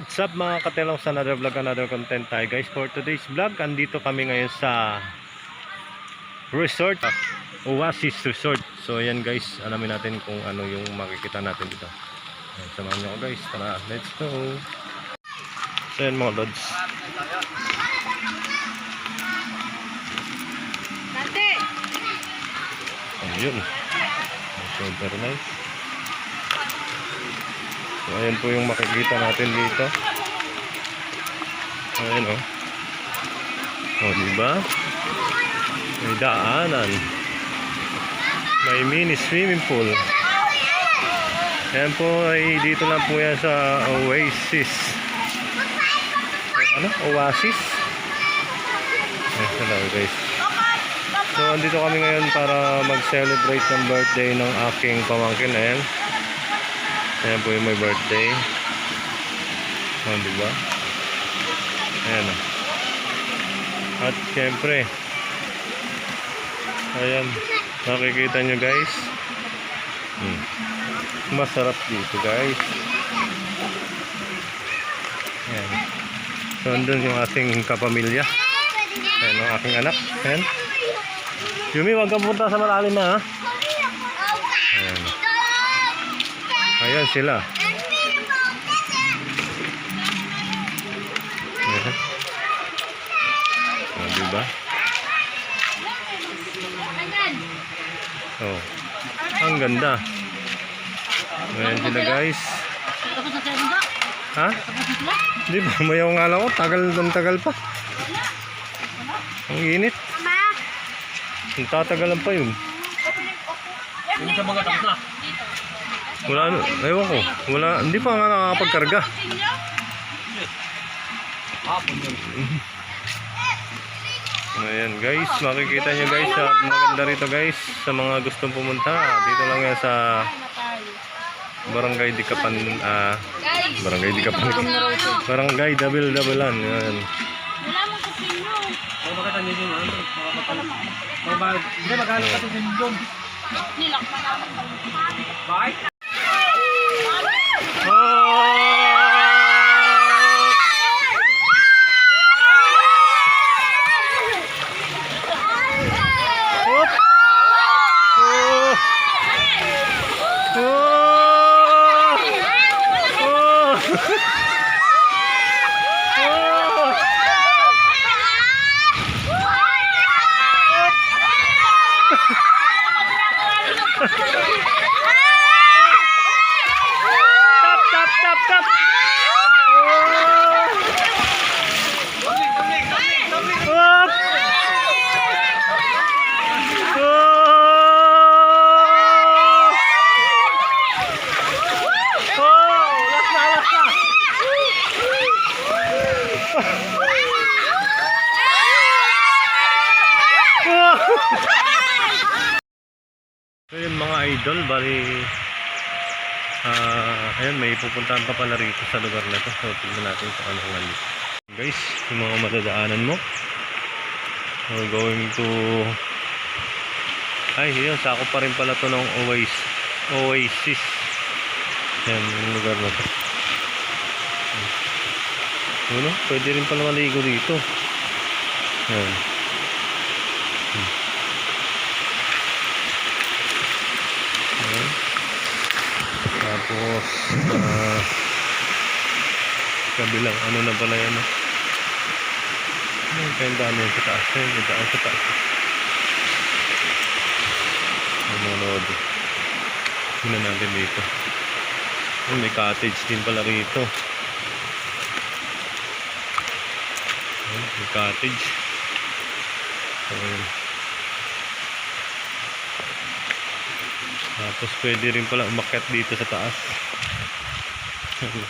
What's up mga katelong sa another vlog, another content tayo guys. For today's vlog, andito kami ngayon sa resort, Oasis Resort. So ayan guys, alamin natin kung ano yung makikita natin dito. Ayan, Samahan nyo ako guys, tara, let's go. So ayan mga lods. Ayun. Super nice. So, ayan po yung makikita natin dito. Ayan o. Oh. oh, diba? May daanan. May mini swimming pool. Ayan po ay dito lang po yan sa Oasis. Ano? Oasis? Sila guys. So, andito kami ngayon para mag-celebrate ng birthday ng aking pamangkin. Ayan. Ayan po yung may birthday. Oh, di ba? Ayan. oh. At syempre, ayan, makikita nyo guys. Hmm. Masarap dito guys. Ayan. So, andun yung ating kapamilya. Ayan, ang aking anak. Ayan. Yumi, huwag kang punta sa malalim ha. Ayan. Ayan sila. Ayan. Oh, diba? Oh. Ang ganda. Ayan sila guys. Ha? Di ba? Mayaw nga lang ako. Tagal ng tagal pa. Ang init. Ang tatagalan pa yun. Yung sa mga tapos na. Wala, ano, ewan ko. Wala, hindi pa nga nakakapagkarga. Hapon yun. Ayan guys, makikita nyo guys, sa maganda rito guys, sa mga gustong pumunta. Dito lang yan sa Barangay Dikapan, ah, Barangay Dikapan. Barangay Dabil Dabilan. Yan. Wala mo sa sinyo. Ay, bakit ang yun ano? Makakapal. Mag- Hindi, magkano kasi doon. Nilak pa namin. Bye. Hop! Oh! Oh! Oh! Tap, tap, tap, tap! Oh! Hop! Oh! Oh! Last na, last na! So yun mga idol, bali ah ayan, may pupuntahan pa pala rito sa lugar na to. So tingnan natin kung ano nga dito. Guys, yung mga madadaanan mo. We're going to ay, yun, sako pa rin pala to ng Oasis. Oasis. Yan, yung lugar na to. Yun, no? pwede rin pala maligo dito. Yan. Hmm. Tapos, ah, kabilang, ano na pala yan? Yung tentahan yun sa taas. Yung tentahan sa taas. Nanonood. Tingnan natin dito. Ay, may cottage din pala rito. May cottage. Ayun. Tapos pwede rin pala umakyat dito sa taas. hmm.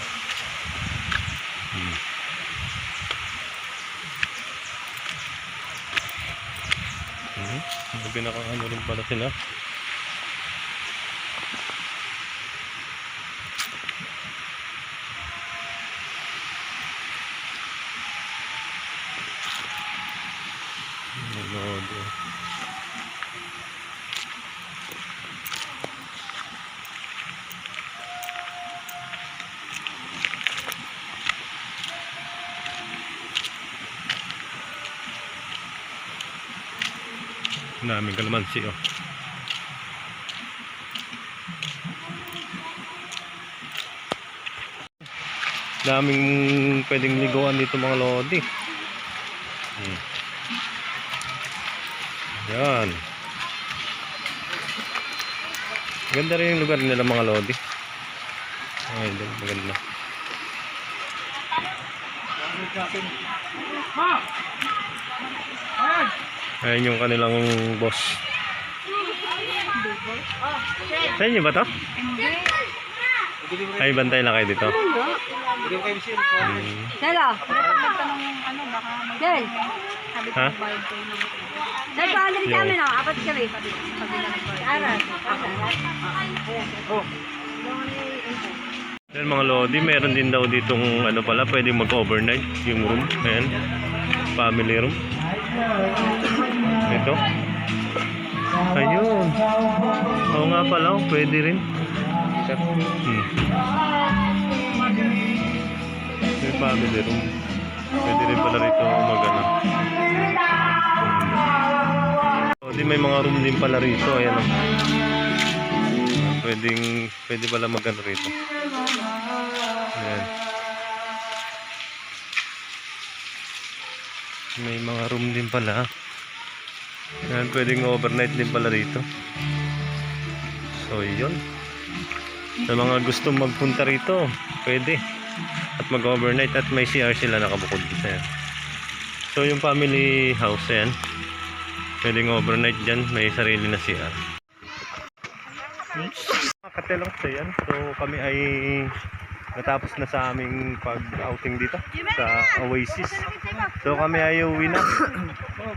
Hmm. May pinaka-ano rin pala sila. Grabe. daming kalamansi oh. daming pwedeng liguan dito mga lodi hmm. Yan. Ganda rin yung lugar nila mga lodi. Ay, maganda. Ma! Ayan! Yung kanilang boss. Sa inyo ba to? Ay, bantay lang kayo dito. Hmm. Sela. Del. Ha? Del, paano rin kami na? Apat kami. Aras. Oh, Yan mga lodi, meron din daw ditong ano pala, pwedeng mag-overnight yung room. Ayan. Family room. Ito. Ayun. Oo nga pala, oh, pwede rin. Hmm. May family room. Pwede rin pala rito mag ano. Hmm. Di may mga room din pala rito. Ayan oh. Pwedeng, pwede pala mag ano rito. Ayan. May mga room din pala. Ayan, pwedeng overnight din pala rito. So, yun. Sa mga gustong magpunta rito, pwede. At mag-overnight at may CR sila nakabukod. Ayan. So, yung family house, ayan. Pwedeng overnight dyan, may sarili na CR. Katelong sa yan. So, kami ay natapos na sa aming pag-outing dito sa Oasis. So, kami ay uwi na.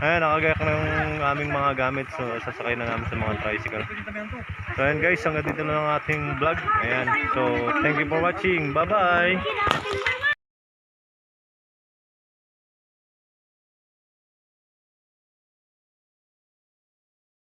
Ayan, nakagayak ng aming mga gamit. So, sasakay na namin sa mga tricycle. So, ayan guys, hanggang dito na ang ating vlog. Ayan. So, thank you for watching. Bye-bye!